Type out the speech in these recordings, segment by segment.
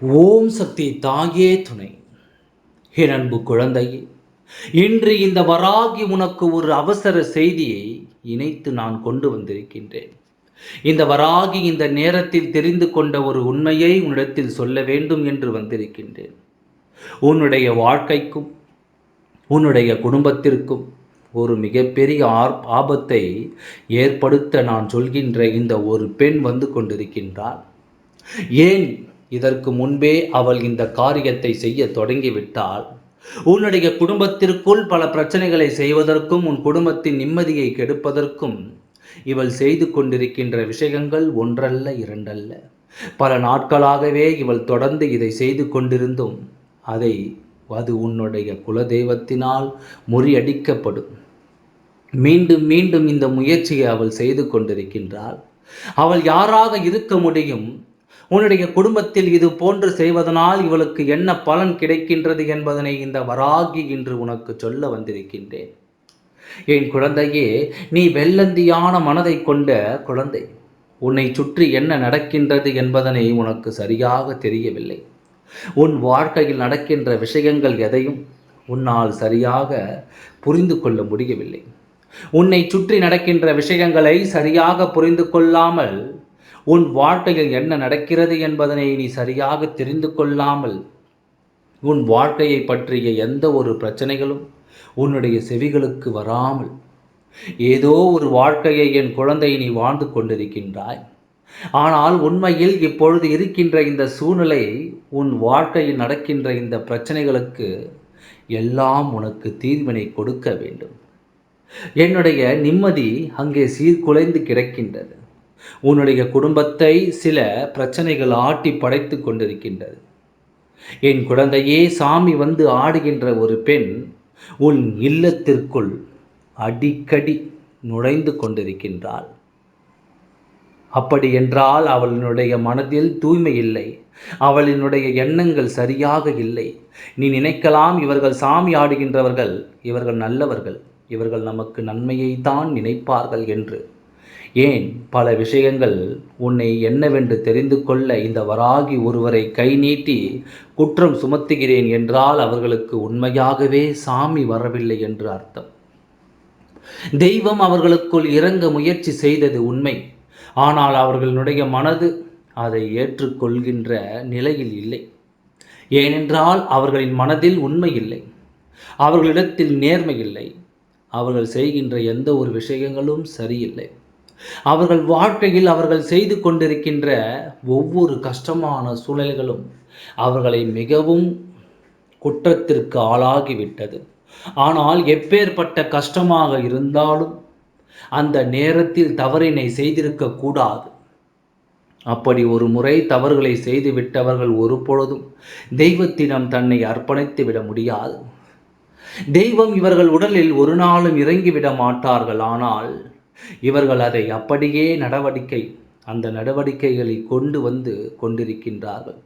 ஓம் சக்தி தாயே துணை. என் அன்பு குழந்தையே இன்று இந்த வராகி உனக்கு ஒரு அவசர செய்தியை இணைத்து நான் கொண்டு வந்திருக்கின்றேன். இந்த வராகி இந்த நேரத்தில் தெரிந்து கொண்ட ஒரு உண்மையை உன்னிடத்தில் சொல்ல வேண்டும் என்று வந்திருக்கின்றேன். உன்னுடைய வாழ்க்கைக்கும் உன்னுடைய குடும்பத்திற்கும் ஒரு மிகப்பெரிய ஆர் ஆபத்தை ஏற்படுத்த நான் சொல்கின்ற இந்த ஒரு பெண் வந்து கொண்டிருக்கின்றாள். ஏன் இதற்கு முன்பே அவள் இந்த காரியத்தை செய்ய தொடங்கிவிட்டால் உன்னுடைய குடும்பத்திற்குள் பல பிரச்சனைகளை செய்வதற்கும் உன் குடும்பத்தின் நிம்மதியை கெடுப்பதற்கும் இவள் செய்து கொண்டிருக்கின்ற விஷயங்கள் ஒன்றல்ல இரண்டல்ல. பல நாட்களாகவே இவள் தொடர்ந்து இதை செய்து கொண்டிருந்தும் அதை அது உன்னுடைய குலதெய்வத்தினால் முறியடிக்கப்படும். மீண்டும் மீண்டும் இந்த முயற்சியை அவள் செய்து கொண்டிருக்கின்றாள். அவள் யாராக இருக்க முடியும்? உன்னுடைய குடும்பத்தில் இது போன்று செய்வதனால் இவளுக்கு என்ன பலன் கிடைக்கின்றது என்பதனை இந்த வராகி இன்று உனக்கு சொல்ல வந்திருக்கின்றேன். என் குழந்தையே நீ வெள்ளந்தியான மனதை கொண்ட குழந்தை. உன்னை சுற்றி என்ன நடக்கின்றது என்பதனை உனக்கு சரியாக தெரியவில்லை. உன் வாழ்க்கையில் நடக்கின்ற விஷயங்கள் எதையும் உன்னால் சரியாக புரிந்து கொள்ள முடியவில்லை. உன்னை சுற்றி நடக்கின்ற விஷயங்களை சரியாக புரிந்து கொள்ளாமல் உன் வாழ்க்கையில் என்ன நடக்கிறது என்பதனை நீ சரியாக தெரிந்து கொள்ளாமல் உன் வாழ்க்கையை பற்றிய எந்த ஒரு பிரச்சனைகளும் உன்னுடைய செவிகளுக்கு வராமல் ஏதோ ஒரு வாழ்க்கையை என் குழந்தை நீ வாழ்ந்து கொண்டிருக்கின்றாய். ஆனால் உண்மையில் இப்பொழுது இருக்கின்ற இந்த சூழ்நிலை உன் வாழ்க்கையில் நடக்கின்ற இந்த பிரச்சனைகளுக்கு எல்லாம் உனக்கு தீர்வினை கொடுக்க வேண்டும். என்னுடைய நிம்மதி அங்கே சீர்குலைந்து கிடக்கின்றது. உன்னுடைய குடும்பத்தை சில பிரச்சனைகள் ஆட்டி படைத்து கொண்டிருக்கின்றது. என் குழந்தையே சாமி வந்து ஆடுகின்ற ஒரு பெண் உன் இல்லத்திற்குள் அடிக்கடி நுழைந்து கொண்டிருக்கின்றாள். அப்படி என்றால் அவளினுடைய மனதில் தூய்மை இல்லை. அவளினுடைய எண்ணங்கள் சரியாக இல்லை. நீ நினைக்கலாம் இவர்கள் சாமி ஆடுகின்றவர்கள் இவர்கள் நல்லவர்கள் இவர்கள் நமக்கு நன்மையை தான் நினைப்பார்கள் என்று. ஏன் பல விஷயங்கள் உன்னை என்னவென்று தெரிந்து கொள்ள இந்த வராகி ஒருவரை கை நீட்டி குற்றம் சுமத்துகிறேன் என்றால் அவர்களுக்கு உண்மையாகவே சாமி வரவில்லை என்று அர்த்தம். தெய்வம் அவர்களுக்குள் இறங்க முயற்சி செய்தது உண்மை. ஆனால் அவர்களுடைய மனது அதை ஏற்றுக்கொள்கின்ற நிலையில் இல்லை. ஏனென்றால் அவர்களின் மனதில் உண்மை இல்லை. அவர்களிடத்தில் நேர்மை இல்லை. அவர்கள் செய்கின்ற எந்த ஒரு விஷயங்களும் சரியில்லை. அவர்கள் வாழ்க்கையில் அவர்கள் செய்து கொண்டிருக்கின்ற ஒவ்வொரு கஷ்டமான சூழல்களும் அவர்களை மிகவும் குற்றத்திற்கு ஆளாகிவிட்டது. ஆனால் எப்பேற்பட்ட கஷ்டமாக இருந்தாலும் அந்த நேரத்தில் தவறினை செய்திருக்க கூடாது. அப்படி ஒரு முறை தவறுகளை செய்துவிட்டவர்கள் ஒரு பொழுதும் தெய்வத்திடம் தன்னை அர்ப்பணித்து விட முடியாது. தெய்வம் இவர்கள் உடலில் ஒரு நாளும் இறங்கிவிட மாட்டார்கள். ஆனால் இவர்கள் அதை அப்படியே நடவடிக்கை அந்த நடவடிக்கைகளை கொண்டு வந்து கொண்டிருக்கின்றார்கள்.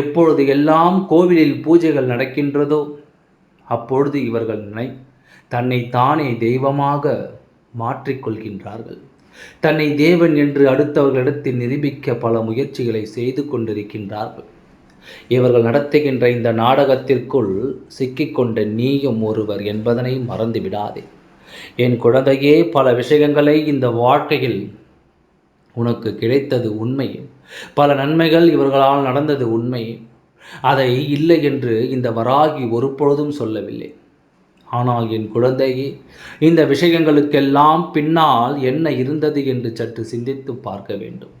எப்பொழுது எல்லாம் கோவிலில் பூஜைகள் நடக்கின்றதோ அப்பொழுது இவர்கள் நினை தன்னை தானே தெய்வமாக மாற்றிக்கொள்கின்றார்கள். தன்னை தேவன் என்று அடுத்தவர்களிடத்தில் நிரூபிக்க பல முயற்சிகளை செய்து கொண்டிருக்கின்றார்கள். இவர்கள் நடத்துகின்ற இந்த நாடகத்திற்குள் சிக்கிக்கொண்ட நீயும் ஒருவர் என்பதனை மறந்து விடாதே என் குழந்தையே பல விஷயங்களை இந்த வாழ்க்கையில் உனக்கு கிடைத்தது உண்மை. பல நன்மைகள் இவர்களால் நடந்தது உண்மை. அதை இல்லை என்று இந்த வராகி ஒருபொழுதும் சொல்லவில்லை. ஆனால் என் குழந்தையே இந்த விஷயங்களுக்கெல்லாம் பின்னால் என்ன இருந்தது என்று சற்று சிந்தித்து பார்க்க வேண்டும்.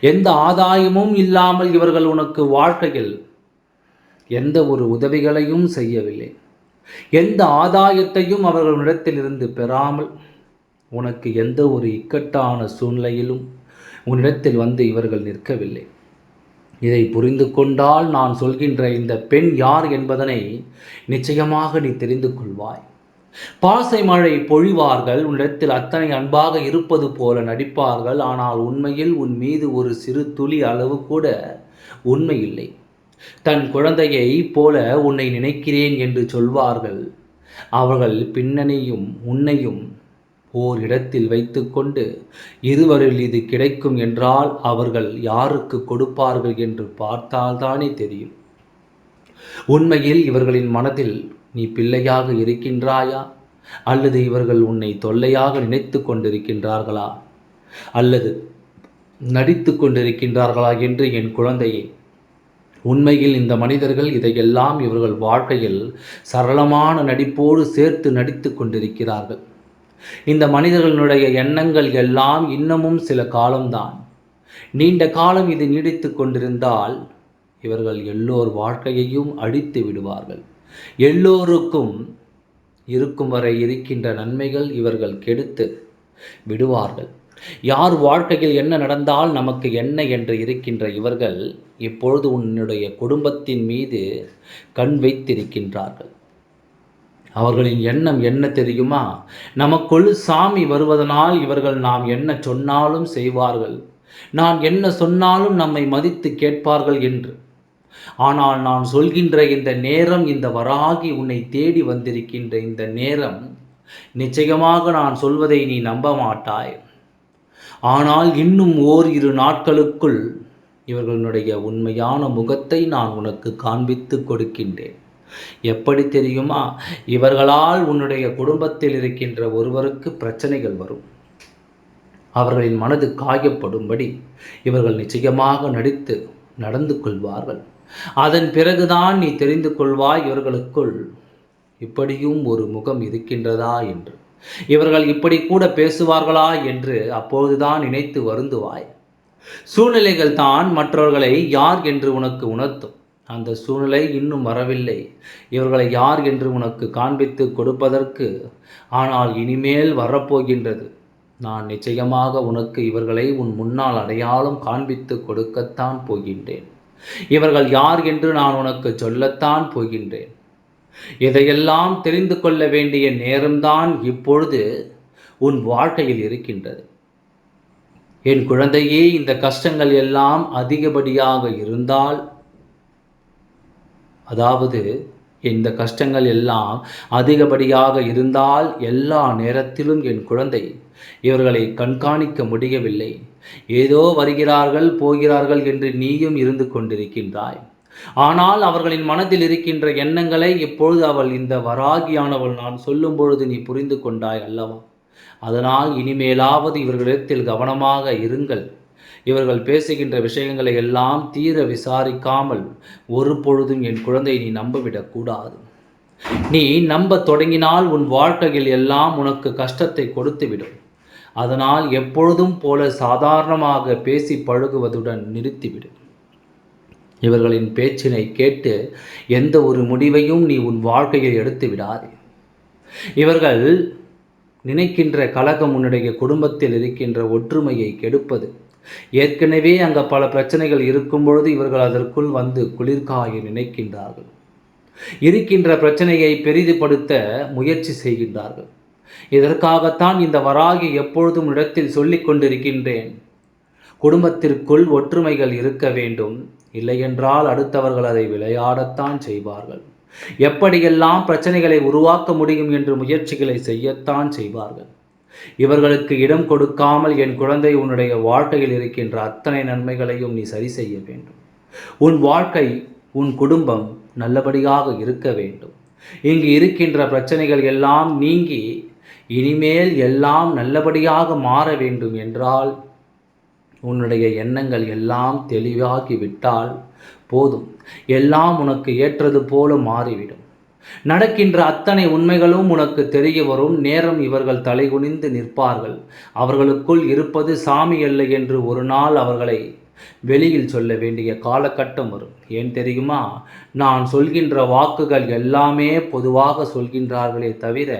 எந்த ஆதாயமும் இல்லாமல் இவர்கள் உனக்கு வாழ்க்கையில் எந்த ஒரு உதவிகளையும் செய்யவில்லை. எந்த ஆதாயத்தையும் அவர்களிடத்திலிருந்து பெறாமல் உனக்கு எந்த ஒரு இக்கட்டான சூழ்நிலையிலும் உன்னிடத்தில் வந்து இவர்கள் நிற்கவில்லை. இதை புரிந்து கொண்டால் நான் சொல்கின்ற இந்த பெண் யார் என்பதனை நிச்சயமாக நீ தெரிந்து கொள்வாய். பாசை மழை பொழிவார்கள் உன்னிடத்தில் அத்தனை அன்பாக இருப்பது போல நடிப்பார்கள் ஆனால் உண்மையில் உன் மீது ஒரு சிறு துளி அளவு கூட உண்மை இல்லை. தன் குழந்தையை போல உன்னை நினைக்கிறேன் என்று சொல்வார்கள். அவர்கள் பின்னணியும் உன்னையும் ஓர் இடத்தில் வைத்துக்கொண்டு இருவரில் இது கிடைக்கும் என்றால் அவர்கள் யாருக்கு கொடுப்பார்கள் என்று பார்த்தால்தானே தெரியும். உண்மையில் இவர்களின் மனதில் நீ பிள்ளையாக இருக்கின்றாயா? அல்லது இவர்கள் உன்னை தொல்லையாக நினைத்து கொண்டிருக்கின்றார்களா? அல்லது நடித்து கொண்டிருக்கின்றார்களா? என்று என் குழந்தையை உண்மையில் இந்த மனிதர்கள் இதையெல்லாம் இவர்கள் வாழ்க்கையில் சரளமான நடிப்போடு சேர்த்து நடித்து கொண்டிருக்கிறார்கள். இந்த மனிதர்களுடைய எண்ணங்கள் எல்லாம் இன்னமும் சில காலம்தான். நீண்ட காலம் இது நீடித்து கொண்டிருந்தால் இவர்கள் எல்லோர் வாழ்க்கையையும் அடித்து விடுவார்கள். எல்லோருக்கும் இருக்கும் வரை இருக்கின்ற நன்மைகள் இவர்கள் கெடுத்து விடுவார்கள். யார் வாழ்க்கையில் என்ன நடந்தால் நமக்கு என்ன என்று இருக்கின்ற இவர்கள் இப்பொழுது உன்னுடைய குடும்பத்தின் மீது கண் வைத்திருக்கின்றார்கள். அவர்களின் எண்ணம் என்ன தெரியுமா? நமக்குள் சாமி வருவதனால் இவர்கள் நாம் என்ன சொன்னாலும் செய்வார்கள். நான் என்ன சொன்னாலும் நம்மை மதித்து கேட்பார்கள் என்று. ஆனால் நான் சொல்கின்ற இந்த நேரம் இந்த வராகி உன்னை தேடி வந்திருக்கின்ற இந்த நேரம் நிச்சயமாக நான் சொல்வதை நீ நம்ப மாட்டாய். ஆனால் இன்னும் ஓர் இரு நாட்களுக்குள் இவர்களுடைய உண்மையான முகத்தை நான் உனக்கு காண்பித்து கொடுக்கின்றேன். எப்படி தெரியுமா? இவர்களால் உன்னுடைய குடும்பத்தில் இருக்கின்ற ஒருவருக்கு பிரச்சனைகள் வரும். அவர்களின் மனது காயப்படும்படி இவர்கள் நிச்சயமாக நடித்து நடந்து கொள்வார்கள். அதன் பிறகுதான் நீ தெரிந்து கொள்வாய் இவர்களுக்குள் இப்படியும் ஒரு முகம் இருக்கின்றதா என்று. இவர்கள் இப்படி கூட பேசுவார்களா என்று அப்போதுதான் நினைத்து வருந்துவாய். சூழ்நிலைகள் தான் மற்றவர்களை யார் என்று உனக்கு உணர்த்தும். அந்த சூழ்நிலை இன்னும் வரவில்லை. இவர்களை யார் என்று உனக்கு காண்பித்து கொடுப்பதற்கு ஆனால் இனிமேல் வரப்போகின்றது. நான் நிச்சயமாக உனக்கு இவர்களை உன் முன்னால் அடையாளம் காண்பித்து கொடுக்கத்தான் போகின்றேன். இவர்கள் யார் என்று நான் உனக்கு சொல்லத்தான் போகின்றேன். இதையெல்லாம் தெரிந்து கொள்ள வேண்டிய நேரம்தான் இப்பொழுது உன் வாழ்க்கையில் இருக்கின்றது. என் குழந்தையே இந்த கஷ்டங்கள் எல்லாம் அதிகப்படியாக இருந்தால் அதாவது இந்த கஷ்டங்கள் எல்லாம் அதிகப்படியாக இருந்தால் எல்லா நேரத்திலும் என் குழந்தை இவர்களை கண்காணிக்க முடியவில்லை. ஏதோ வருகிறார்கள் போகிறார்கள் என்று நீயும் இருந்து கொண்டிருக்கின்றாய். ஆனால் அவர்களின் மனதில் இருக்கின்ற எண்ணங்களை இப்பொழுது அவள் இந்த வராகியானவள் நான் சொல்லும் பொழுது நீ புரிந்து கொண்டாய் அல்லவா? அதனால் இனிமேலாவது இவர்களிடத்தில் கவனமாக இருங்கள். இவர்கள் பேசுகின்ற விஷயங்களை எல்லாம் தீர விசாரிக்காமல் ஒரு பொழுதும் என் குழந்தை நீ நம்பவிடக்கூடாது நீ நம்ப தொடங்கினால் உன் வாழ்க்கையில் எல்லாம் உனக்கு கஷ்டத்தை கொடுத்துவிடும். அதனால் எப்பொழுதும் போல சாதாரணமாக பேசி பழகுவதுடன் நிறுத்திவிடும் இவர்களின் பேச்சினை கேட்டு எந்த ஒரு முடிவையும் நீ உன் வாழ்க்கையில் எடுத்து விடாதே. இவர்கள் நினைக்கின்ற கலகம் உன்னுடைய குடும்பத்தில் இருக்கின்ற ஒற்றுமையை கெடுப்பது. ஏற்கனவே அங்கே பல பிரச்சனைகள் இருக்கும் பொழுது இவர்கள் அதற்குள் வந்து குளிர்காய நினைக்கின்றார்கள். இருக்கின்ற பிரச்சனையை பெரிதுபடுத்த முயற்சி செய்கின்றார்கள். இதற்காகத்தான் இந்த வராகி எப்பொழுதும் இடத்தில் சொல்லிக் கொண்டிருக்கின்றேன். குடும்பத்திற்குள் ஒற்றுமைகள் இருக்க வேண்டும். இல்லையென்றால் அடுத்தவர்கள் அதை விளையாடத்தான் செய்வார்கள். எப்படியெல்லாம் பிரச்சனைகளை உருவாக்க முடியும் என்று முயற்சிகளை செய்யத்தான் செய்வார்கள். இவர்களுக்கு இடம் கொடுக்காமல் என் குழந்தை உன்னுடைய வாழ்க்கையில் இருக்கின்ற அத்தனை நன்மைகளையும் நீ சரி செய்ய வேண்டும். உன் வாழ்க்கை உன் குடும்பம் நல்லபடியாக இருக்க வேண்டும். இங்கு இருக்கின்ற பிரச்சனைகள் எல்லாம் நீங்கி இனிமேல் எல்லாம் நல்லபடியாக மாற வேண்டும் என்றால் உன்னுடைய எண்ணங்கள் எல்லாம் தெளிவாகிவிட்டால் போதும். எல்லாம் உனக்கு ஏற்றது போல மாறிவிடும். நடக்கின்ற அத்தனை உண்மைகளும் உனக்கு தெரிய வரும். நேரம் இவர்கள் தலைகுனிந்து நிற்பார்கள். அவர்களுக்குள் இருப்பது சாமி அல்ல என்று ஒரு நாள் அவர்களை வெளியில் சொல்ல வேண்டிய காலகட்டம் வரும். ஏன் தெரியுமா? நான் சொல்கின்ற வாக்குகள் எல்லாமே பொதுவாக சொல்கின்றார்களே தவிர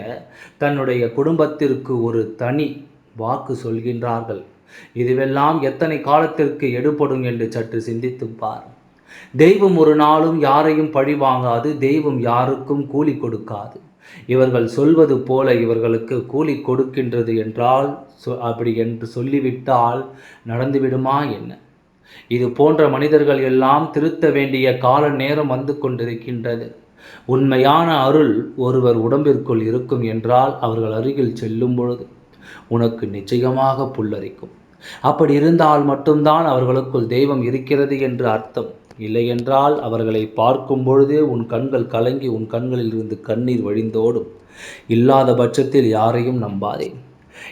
தன்னுடைய குடும்பத்திற்கு ஒரு தனி வாக்கு சொல்கின்றார்கள். இதுவெல்லாம் எத்தனை காலத்திற்கு எடுபடும் என்று சற்று சிந்தித்துப் பார். தெய்வம் ஒரு நாளும் யாரையும் பழி வாங்காது தெய்வம் யாருக்கும் கூலி கொடுக்காது. இவர்கள் சொல்வது போல இவர்களுக்கு கூலி கொடுக்கின்றது என்றால் அப்படி என்று சொல்லிவிட்டால் நடந்துவிடுமா என்ன? இது போன்ற மனிதர்கள் எல்லாம் திருத்த வேண்டிய கால நேரம் வந்து கொண்டிருக்கின்றது. உண்மையான அருள் ஒருவர் உடம்பிற்குள் இருக்கும் என்றால் அவர்கள் அருகில் செல்லும் பொழுது உனக்கு நிச்சயமாக புல்லரிக்கும். அப்படி இருந்தால் மட்டும்தான் அவர்களுக்குள் தெய்வம் இருக்கிறது என்று அர்த்தம். இல்லையென்றால் அவர்களை பார்க்கும் பொழுதே உன் கண்கள் கலங்கி உன் கண்களில் இருந்து கண்ணீர் வழிந்தோடும். இல்லாத பட்சத்தில் யாரையும் நம்பாதே.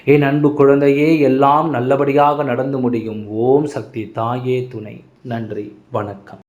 என் அன்பு குழந்தையே எல்லாம் நல்லபடியாக நடந்து முடியும். ஓம் சக்தி தாயே துணை. நன்றி வணக்கம்.